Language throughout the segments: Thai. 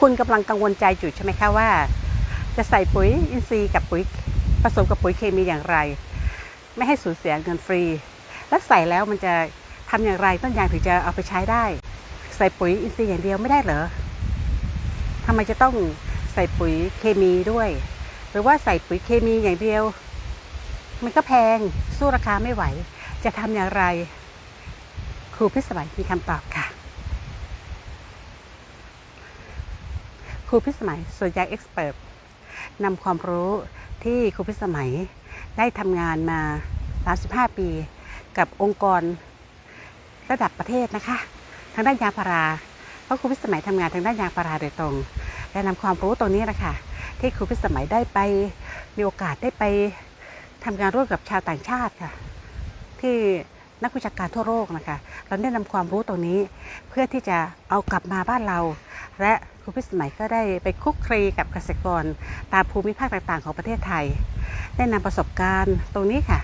คุณกำลังกังวลใจอยู่ใช่ไหมคะว่า จะใส่ปุ๋ยอินทรีย์กับปุ๋ยผสมกับปุ๋ยเคมีอย่างไร ไม่ให้สูญเสียเงินฟรี และใส่แล้วมันจะทำอย่างไรต้นยางถึงจะเอาไปใช้ได้ ใส่ปุ๋ยอินทรีย์อย่างเดียวไม่ได้เหรอทำไมจะต้องใส่ปุ๋ยเคมีด้วย หรือว่าใส่ปุ๋ยเคมีอย่างเดียว มันก็แพงสู้ราคาไม่ไหว จะทำอย่างไร ครูพิสมัยมีคำตอบค่ะ ครูพิสมัยส่วนยางเอ็กซ์เพรสนำความรู้ที่ครูพิสมัยได้ทำงานมา 35 ปี กับองค์กรระดับประเทศนะคะ ทางด้านยางพาราเพราะครูพิสมัยทำงานทางด้านยางพาราโดยตรงและนำความรู้ตรงนี้นะคะที่ครูพิสมัยได้ไปมีโอกาสได้ไปทำงานร่วมกับชาวต่างชาติค่ะที่ นักวิชาการทั่วโลกนะคะ เราได้นำความรู้ตรงนี้เพื่อที่จะเอากลับมาบ้านเรา และครูพิสมัยก็ได้ไปคุกคลีกับเกษตรกร ตามภูมิภาคต่างๆ ของประเทศไทย ได้นำประสบการณ์ตรงนี้ค่ะ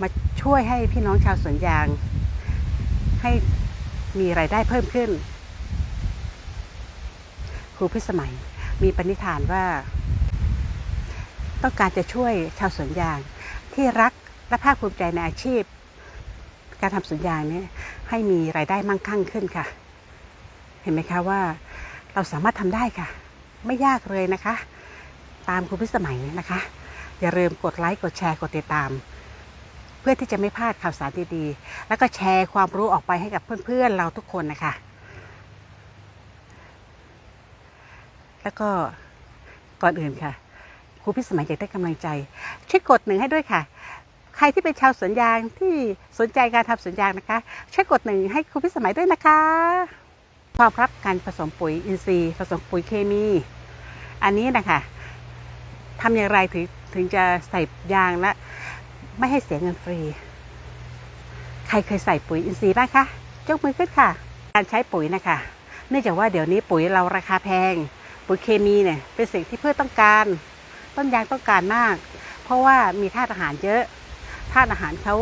มาช่วยให้พี่น้องชาวสวนยาง ให้มีรายได้เพิ่มขึ้น ครูพิสมัยมีปณิธานว่า ต้องการจะช่วยชาวสวนยางที่รักและภาคภูมิใจในอาชีพ การทำสวนยางนี้ให้มีรายได้มั่งคั่งขึ้นค่ะ เห็นไหมคะว่าเราสามารถทำได้ค่ะ ไม่ยากเลยนะคะ ตามครูพิสมัยนะคะ อย่าลืมกดไลค์กดแชร์กดติดตาม เพื่อที่จะไม่พลาดข่าวสารดีๆ แล้วก็แชร์ความรู้ออกไปให้กับเพื่อนๆเราทุกคนนะคะ แล้วก็ก่อนอื่นค่ะครูพิสมัยอยากได้กำลังใจช่วยกดหนึ่งให้ด้วยค่ะ ใครที่เป็นชาวสวนยางที่สนใจการทำสวนยางนะคะ ช่วยกดหนึ่งให้ครูพิสมัยด้วยนะคะความรับการผสมปุ๋ยอินทรีย์ ผสมปุ๋ยเคมี อันนี้นะคะทำอย่างไรถึงถึงจะใส่ยางและไม่ให้เสียเงินฟรี ใครเคยใส่ปุ๋ยอินทรีย์บ้างคะยกมือขึ้นค่ะ การใช้ปุ๋ยนะคะ เนื่องจากว่าเดี๋ยวนี้ปุ๋ยเราราคาแพง ปุ๋ยเคมีเนี่ยเป็นสิ่งที่พืชต้องการ ต้นยางต้องการมาก เพราะว่ามีธาตุอาหารเยอะ ธาตุอาหารเขา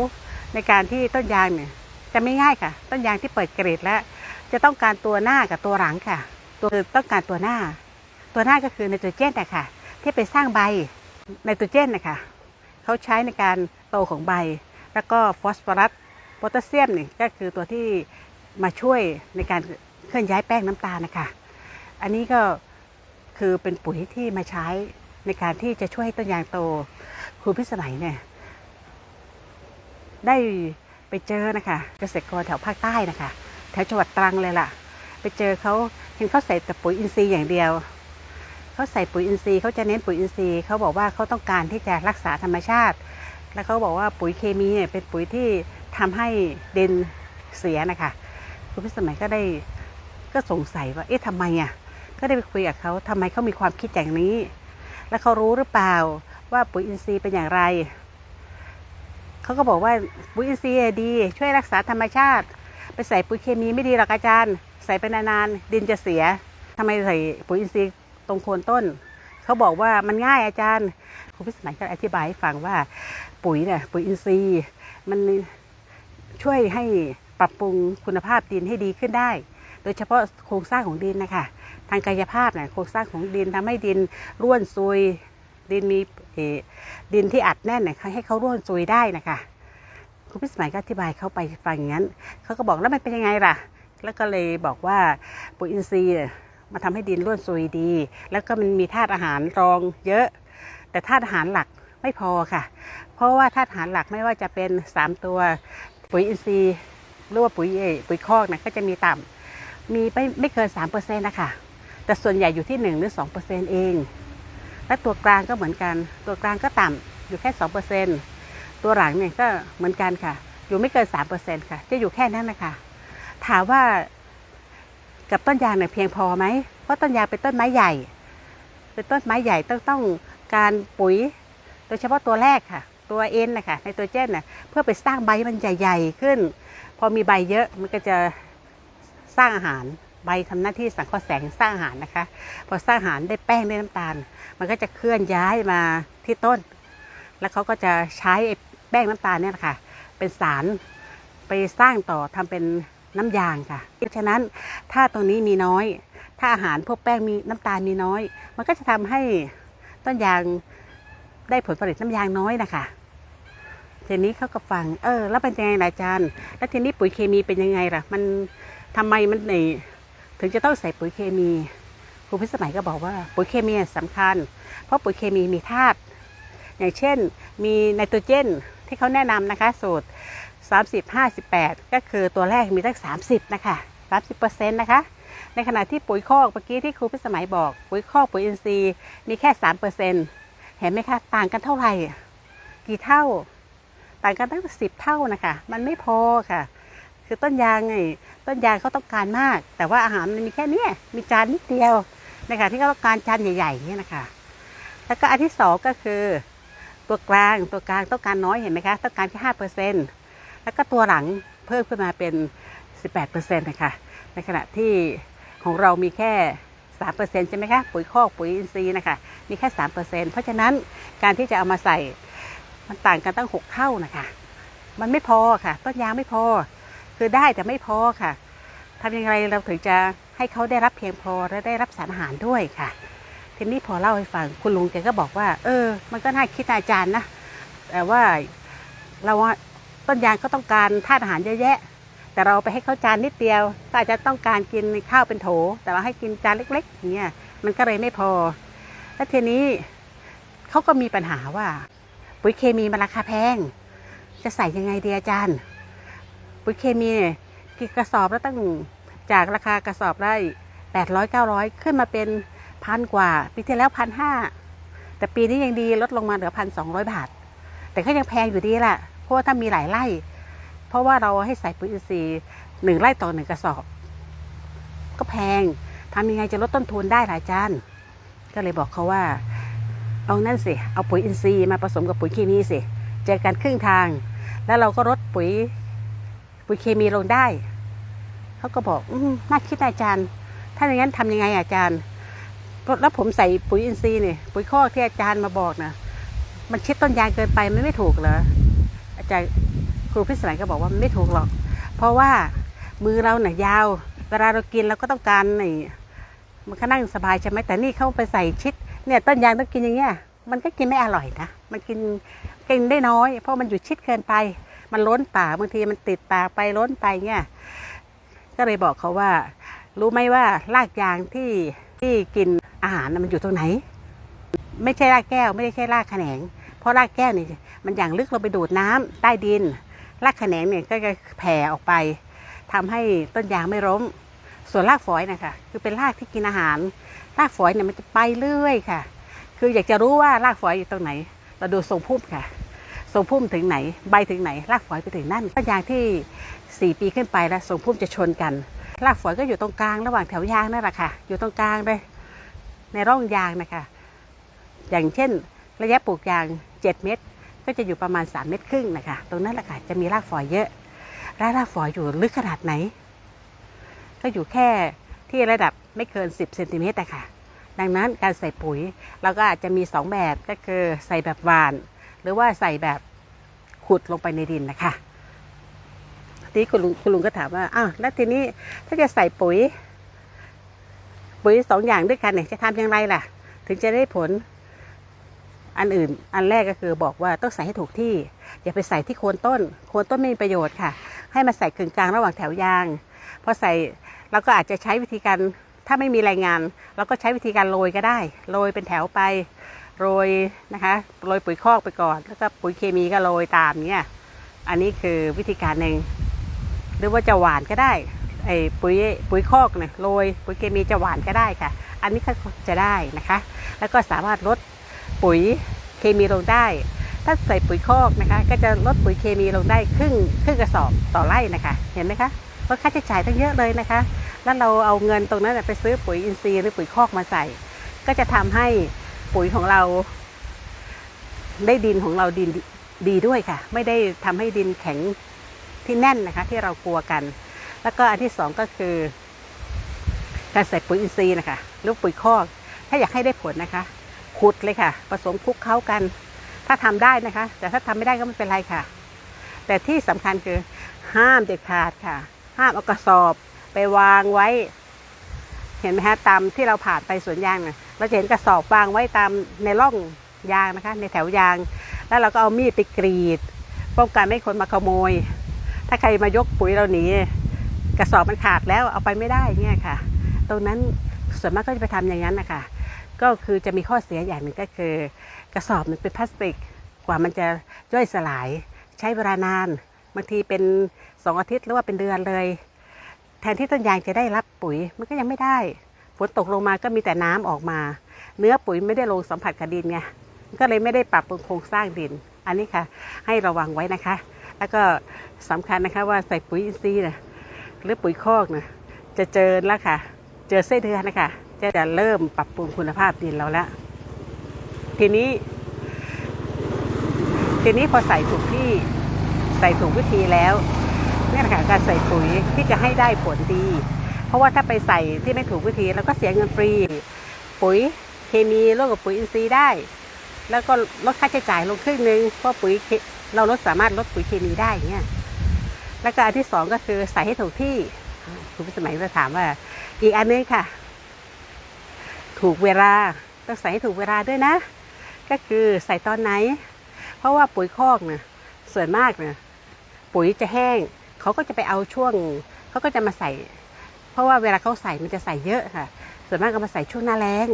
ในการที่ต้นยางเนี่ยจะไม่ง่ายค่ะ ต้นยางที่เปิดเกรดแล้ว จะต้องการตัวหน้ากับตัวหลังค่ะ ตัวคือต้องการตัวหน้า ตัวหน้าก็คือไนโตรเจนนะคะที่ไปสร้างใบไนโตรเจนนะคะเขาใช้ในการโตของใบ แล้วก็ฟอสฟอรัสโพแทสเซียมนี่ก็คือตัวที่มาช่วยในการเคลื่อนย้ายแป้งน้ำตาลนะคะ อันนี้ก็คือเป็นปุ๋ยที่มาใช้ในการที่จะช่วยต้นยางโตครูพิสมัยเนี่ย ได้ไปเจอนะคะเกษตรกรแถวภาคใต้นะคะ แถวจังหวัดตรังเลยล่ะ ไปเจอเขาเห็นเขาใส่แต่ปุ๋ยอินทรีย์อย่างเดียวเขาใส่ปุ๋ยอินทรีย์เขาจะเน้นปุ๋ยอินทรีย์เขาบอกว่าเขาต้องการที่จะรักษาธรรมชาติ แล้วเขาบอกว่าปุ๋ยเคมีเนี่ยเป็นปุ๋ยที่ทำให้ดินเสียนะคะคุณพิสมัยก็ได้ก็สงสัยว่าเอ๊ะทำไมอะก็ได้ไปคุยกับเขาทำไมเขามีความคิดอย่างนี้ แล้วเขารู้หรือเปล่าว่าปุ๋ยอินทรีย์เป็นอย่างไร เขาก็บอกว่าปุ๋ยอินทรีย์ดี ช่วยรักษาธรรมชาติ ไปใส่ปุ๋ยเคมีไม่ดีหรอกอาจารย์ ใส่ไปนานๆดินจะเสียทำไมใส่ปุ๋ยอินทรีย์ตรงโคนต้น เขาบอกว่ามันง่ายอาจารย์ครูพิสมัยก็อธิบายให้ฟังว่าปุ๋ยเนี่ยปุ๋ยอินทรีย์มันช่วยให้ปรับปรุงคุณภาพดินให้ดีขึ้นได้ โดยเฉพาะโครงสร้างของดินนะคะทางกายภาพเนี่ยโครงสร้างของดินทำให้ดินร่วนซุย ดินมีดินที่อัดแน่นเนี่ยให้เขาร่วนซุยได้นะคะครูพิสมัยก็อธิบายเขาไปฟังอย่างนั้นเขาก็บอกแล้วมันเป็นยังไงล่ะ แล้วก็เลยบอกว่าปุ๋ยอินทรีย์มาทำให้ดินร่วนซุยดี แล้วก็มันมีธาตุอาหารรองเยอะ แต่ธาตุอาหารหลักไม่พอค่ะ เพราะว่าธาตุอาหารหลักไม่ว่าจะเป็น 3 ตัวปุ๋ยอินทรีย์หรือว่าปุ๋ยเอปุ๋ยคอกนะก็จะมีต่ำมีไม่ไม่เกิน3%นะคะแต่ส่วนใหญ่อยู่ที่ 1 หรือ 2%เอง และตัวกลางก็เหมือนกัน ตัวกลางก็ต่ำอยู่แค่2%ตัวหลังเนี่ยก็เหมือนกันค่ะ อยู่ไม่เกิน3%ค่ะ จะอยู่แค่นั้นนะคะถามว่ากับต้นยางเนี่ยเพียงพอไหมเพราะต้นยางเป็นต้นไม้ใหญ่ เป็นต้นไม้ใหญ่ต้องต้องการปุ๋ย โดยเฉพาะตัวแรกค่ะ ตัวเอ็นนะคะในตัวเจนน่ะเพื่อไปสร้างใบมันใหญ่ ๆ ขึ้น พอมีใบเยอะมันก็จะสร้างอาหาร ใบทำหน้าที่สังเคราะห์แสงสร้างอาหารนะคะ พอสร้างอาหารได้แป้งได้น้ำตาล มันก็จะเคลื่อนย้ายมาที่ต้น แล้วเขาก็จะใช้แป้งน้ำตาลเนี่ยนะคะเป็นสารไปสร้างต่อทำเป็นน้ำยางค่ะเพราะฉะนั้นถ้าตรงนี้มีน้อย ถ้าอาหารพวกแป้งมีน้ำตาลมีน้อย มันก็จะทำให้ต้นยางได้ผลผลิตน้ำยางน้อยนะคะทีนี้เขาก็ฟัง เออ แล้วเป็นยังไงล่ะอาจารย์ แล้วทีนี้ปุ๋ยเคมีเป็นยังไงล่ะ มันทำไมมันใน ถึงจะต้องใส่ปุ๋ยเคมีครูพิสมัยก็บอกว่าปุ๋ยเคมีสำคัญ เพราะปุ๋ยเคมีมีธาตุอย่างเช่น มีไนโตรเจนที่เขาแนะนำนะคะสูตร 30 58 ก็คือตัวแรกมีตั้ง 30 นะคะ 30%นะคะ ในขณะที่ปุ๋ยคอกเมื่อกี้ที่ครูพิสมัยบอก ปุ๋ยคอกปุ๋ยอินทรีย์มีแค่ 3%เห็นไหมคะ ต่างกันเท่าไหร่ กี่เท่า ต่างกันตั้งสิบเท่านะคะ มันไม่พอค่ะ คือต้นยางไงต้นยางเขาต้องการมาก แต่ว่าอาหารมันมีแค่นี้มีจานนิดเดียวนะคะที่เขาต้องการจานใหญ่ๆนี่นะคะแล้วก็อันที่สองก็คือ ตัวกลางตัวกลางต้องการน้อยเห็นไหมคะต้องการแค่ห้าเปอร์เซ็นต์แล้วก็ตัวหลังเพิ่มขึ้นมาเป็นสิบแปดเปอร์เซ็นต์นะคะในขณะที่ของเรามีแค่สามเปอร์เซ็นต์ใช่ไหมคะปุ๋ยคอกปุ๋ยอินทรีย์นะคะมีแค่สามเปอร์เซ็นต์เพราะฉะนั้นการที่จะเอามาใส่มันต่างกันตั้งหกเท่านะคะ มันไม่พอค่ะ ต้นยางไม่พอ คือได้แต่ไม่พอค่ะทำยังไงเราถึงจะให้เขาได้รับเพียงพอและได้รับสารอาหารด้วยค่ะ ทีนี้พอเล่าให้ฟังคุณลุงแกก็บอกว่า เออ มันก็น่าคิดอาจารย์นะแต่ว่าเราว่าต้นยางก็ต้องการธาตุอาหารเยอะแยะ แต่เราไปให้เขาจานนิดเดียว ก็อาจจะต้องการกินข้าวเป็นโถ แต่เราให้กินจานเล็กๆอย่างเงี้ยมันก็เลยไม่พอ แล้วทีนี้เขาก็มีปัญหาว่า ปุ๋ยเคมีมันราคาแพง จะใส่ยังไงดีอาจารย์ ปุ๋ยเคมีเนี่ยกี่กระสอบแล้วตั้งจากราคากระสอบได้แปดร้อยเก้าร้อยขึ้นมาเป็นพันกว่า ปีที่แล้วพันห้าแต่ปีนี้ยังดีลดลงมาเหลือพันสองร้อยบาท แต่ก็ยังแพงอยู่ดีแหละเพราะว่าถ้ามีหลายไร่ เพราะว่าเราให้ใส่ปุ๋ยอินทรีย์หนึ่งไร่ต่อหนึ่งกระสอบ ก็แพงทำยังไงจะลดต้นทุนได้หลายจานก็เลยบอกเขาว่า เอานั่นสิ เอาปุ๋ยอินทรีย์มาผสมกับปุ๋ยเคมีสิ เจอกันครึ่งทาง แล้วเราก็ลดปุ๋ย ปุ๋ยเคมีลงได้ เขาก็บอก อืน่าคิดอาจารย์ ถ้าอย่างนั้นทำยังไงอาจารย์แล้วผมใส่ปุ๋ยอินทรีย์นี่ปุ๋ยคอกที่อาจารย์มาบอกนะมันชิดต้นยางเกินไปมันไม่ถูกเหรออาจารย์ครูพิสมัยก็บอกว่าไม่ถูกหรอก เพราะว่ามือเราเนี่ยยาว เวลาเรากินเราก็ต้องการไอ้มันก็นั่งสบายใช่ไหมแต่นี่เข้าไปใส่ชิด เนี่ยต้นยางต้องกินอย่างเงี้ยมันก็กินไม่อร่อยนะ มันกินกินได้น้อย เพราะมันอยู่ชิดเกินไป มันล้นปากบางทีมันติดปากไปล้นไปเงี้ยก็เลยบอกเขาว่า รู้ไหมว่ารากยางที่ที่กินอาหารมันอยู่ตรงไหน ไม่ใช่รากแก้ว ไม่ได้ใช่รากแขนง เพราะรากแก้วนี่มันอย่างลึกเราไปดูดน้ำใต้ดิน รากแขนงเนี่ยก็จะแผ่ออกไปทำให้ต้นยางไม่ล้ม ส่วนรากฝอยนะคะคือเป็นรากที่กินอาหาร รากฝอยเนี่ยมันจะไปเรื่อยค่ะ คืออยากจะรู้ว่ารากฝอยอยู่ตรงไหน เราดูทรงพุ่มค่ะ ทรงพุ่มถึงไหน ใบถึงไหน รากฝอยไปถึงนั่นต้นยางที่ 4 ปีขึ้นไปแล้วทรงพุ่มจะชนกัน รากฝอยก็อยู่ตรงกลางระหว่างแถวยางนั่นแหละค่ะ อยู่ตรงกลางเลยในร่องยางนะคะ อย่างเช่น ระยะปลูกยาง 7 เมตร ก็จะอยู่ประมาณ 3 เมตรครึ่งนะคะ ตรงนั้นแหละค่ะจะมีรากฝอยเยอะและรากฝอยอยู่ลึกขนาดไหน ก็อยู่แค่ที่ระดับไม่เกิน 10เซนติเมตรอะค่ะดังนั้นการใส่ปุ๋ยเราก็อาจจะมี 2 แบบก็คือใส่แบบหวาน หรือว่าใส่แบบ ขุดลงไปในดินนะคะทีคุณลุงคุณลุงก็ถามว่าอ้าวแล้วทีนี้ถ้าจะใส่ปุ๋ย ปุ๋ยสองอย่างด้วยกันเนี่ยจะทำอย่างไรล่ะ ถึงจะได้ผลอันอื่น อันแรกก็คือบอกว่าต้องใส่ให้ถูกที่ อย่าไปใส่ที่โคนต้น โคนต้นไม่มีประโยชน์ค่ะ ให้มาใส่กึ่งกลางระหว่างแถวยางพอใส่เราก็อาจจะใช้วิธีการถ้าไม่มีแรงงาน เราก็ใช้วิธีการโรยก็ได้ โรยเป็นแถวไป โรยนะคะโรยปุ๋ยคอกไปก่อน แล้วก็ปุ๋ยเคมีก็โรยตามเนี้ยอันนี้คือวิธีการหนึ่งหรือว่าจะหวานก็ได้ไอ้ปุ๋ยปุ๋ยคอกเนี่ยโรยปุ๋ยเคมีจะหวานก็ได้ค่ะ อันนี้ก็จะได้นะคะ แล้วก็สามารถลดปุ๋ยเคมีลงได้ ถ้าใส่ปุ๋ยคอกนะคะ ก็จะลดปุ๋ยเคมีลงได้ครึ่งครึ่งกระสอบต่อไร่นะคะ เห็นไหมคะลดค่าใช้จ่ายตั้งเยอะเลยนะคะ แล้วเราเอาเงินตรงนั้นไปซื้อปุ๋ยอินทรีย์หรือปุ๋ยคอกมาใส่ ก็จะทำให้ ปุ๋ยของเรา ได้ดินของเราดินดีด้วยค่ะ ไม่ได้ทำให้ดินแข็งที่แน่นนะคะ ที่เรากลัวกัน แล้วก็อันที่สองก็คือ การใส่ปุ๋ยอินทรีย์นะคะหรือปุ๋ยคอก ถ้าอยากให้ได้ผลนะคะขุดเลยค่ะ ผสมคลุกเข้ากัน ถ้าทำได้นะคะ แต่ถ้าทำไม่ได้ก็ไม่เป็นไรค่ะ แต่ที่สำคัญคือห้ามเด็ดขาดค่ะ ห้ามเอากระสอบไปวางไว้ เห็นไหมฮะตามที่เราผ่านไปสวนยางน่ะ เราจะเห็นกระสอบวางไว้ตามในร่องยางนะคะ ในแถวยาง แล้วเราก็เอามีดไปกรีดป้องกันไม่ให้คนมาขโมย ถ้าใครมายกปุ๋ยเราหนีกระสอบมันขาดแล้วเอาไปไม่ได้เนี่ยค่ะ ตรงนั้นส่วนมากก็จะไปทำอย่างนั้นนะคะก็คือจะมีข้อเสียอย่างหนึ่งก็คือ กระสอบมันเป็นพลาสติกกว่ามันจะย่อยสลาย ใช้เวลานานบางทีเป็นสองอาทิตย์หรือว่าเป็นเดือนเลย แทนที่ต้นยางจะได้รับปุ๋ยมันก็ยังไม่ได้ ฝนตกลงมาก็มีแต่น้ำออกมา เนื้อปุ๋ยไม่ได้ลงสัมผัสกับดินไงก็เลยไม่ได้ปรับปรุงโครงสร้างดิน อันนี้ค่ะ ให้ระวังไว้นะคะ แล้วก็สำคัญนะคะว่าใส่ปุ๋ยอินทรีย์นะหรือปุ๋ยคอกนะจะเจอแล้วค่ะ เจอไส้นเดือนนะคะจะจะเริ่มปรับปรุงคุณภาพดินเราแล้วทีนี้ ทีนี้พอใส่ถูกที่ใส่ถูกวิธีแล้วเนี่ยนะคะการใส่ปุ๋ยที่จะให้ได้ผลดี เพราะว่าถ้าไปใส่ที่ไม่ถูกวิธีเราก็เสียเงินฟรี ปุ๋ยเคมีร่วมกับปุ๋ยอินทรีย์ได้ แล้วก็ลดค่าใช้จ่ายลงครึ่งนึงเพราะปุ๋ยเราลดสามารถลดปุ๋ยเคมีได้เงี้ยแล้วก็อันที่สองก็คือใส่ให้ถูกที่คุณผู้สมัยจะถามว่า อีกอันนึงค่ะ ถูกเวลาต้องใส่ให้ถูกเวลาด้วยนะ ก็คือใส่ตอนไหน เพราะว่าปุ๋ยคอกเนี่ยส่วนมากเนี่ยปุ๋ยจะแห้งเขาก็จะไปเอาช่วงเขาก็จะมาใส่ เพราะว่าเวลาเขาใส่มันจะใส่เยอะค่ะ ส่วนมากก็มาใส่ช่วงหน้าแล้ง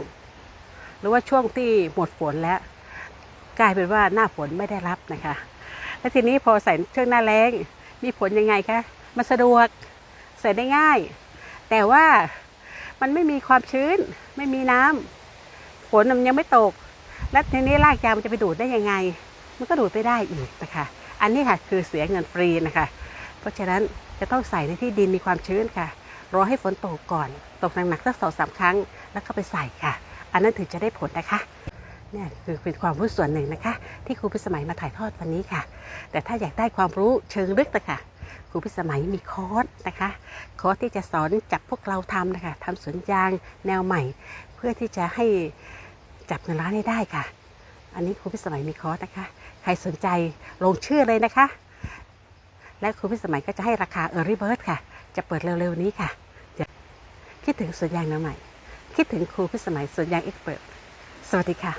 หรือว่าช่วงที่หมดฝนแล้ว กลายเป็นว่าหน้าฝนไม่ได้รับนะคะ แล้วทีนี้พอใส่ช่วงหน้าแล้ง มีผลยังไงคะมันสะดวกใส่ได้ง่าย แต่ว่ามันไม่มีความชื้น ไม่มีน้ำฝนมันยังไม่ตก แล้วทีนี้รากยางมันจะไปดูดได้ยังไง มันก็ดูดไม่ได้อีกนะคะ อันนี้ค่ะคือเสียเงินฟรีนะคะ เพราะฉะนั้นจะต้องใส่ในที่ดินมีความชื้นค่ะ รอให้ฝนตกก่อน ตกหนักๆสักสองสามครั้ง แล้วก็ไปใส่ค่ะ อันนั้นถึงจะได้ผลนะคะเนี่ยคือเป็นความรู้ส่วนหนึ่งนะคะ ที่ครูพิสมัยมาถ่ายทอดวันนี้ค่ะ แต่ถ้าอยากได้ความรู้เชิงลึกนะคะครูพิสมัยมีคอร์สนะคะคอร์สที่จะสอนจับพวกเราทำนะคะทำสวนยางแนวใหม่ เพื่อที่จะให้จับเงินล้านให้ได้ค่ะ อันนี้ครูพิสมัยมีคอร์สนะคะ ใครสนใจลงชื่อเลยนะคะ และครูพิสมัยก็จะให้ราคา Early Bird ค่ะ จะเปิดเร็วๆนี้ค่ะ คิดถึงสวนยางน้ำใหม่ คิดถึงครูพิสมัยสวนยางเอ็กเปิดสวัสดีค่ะ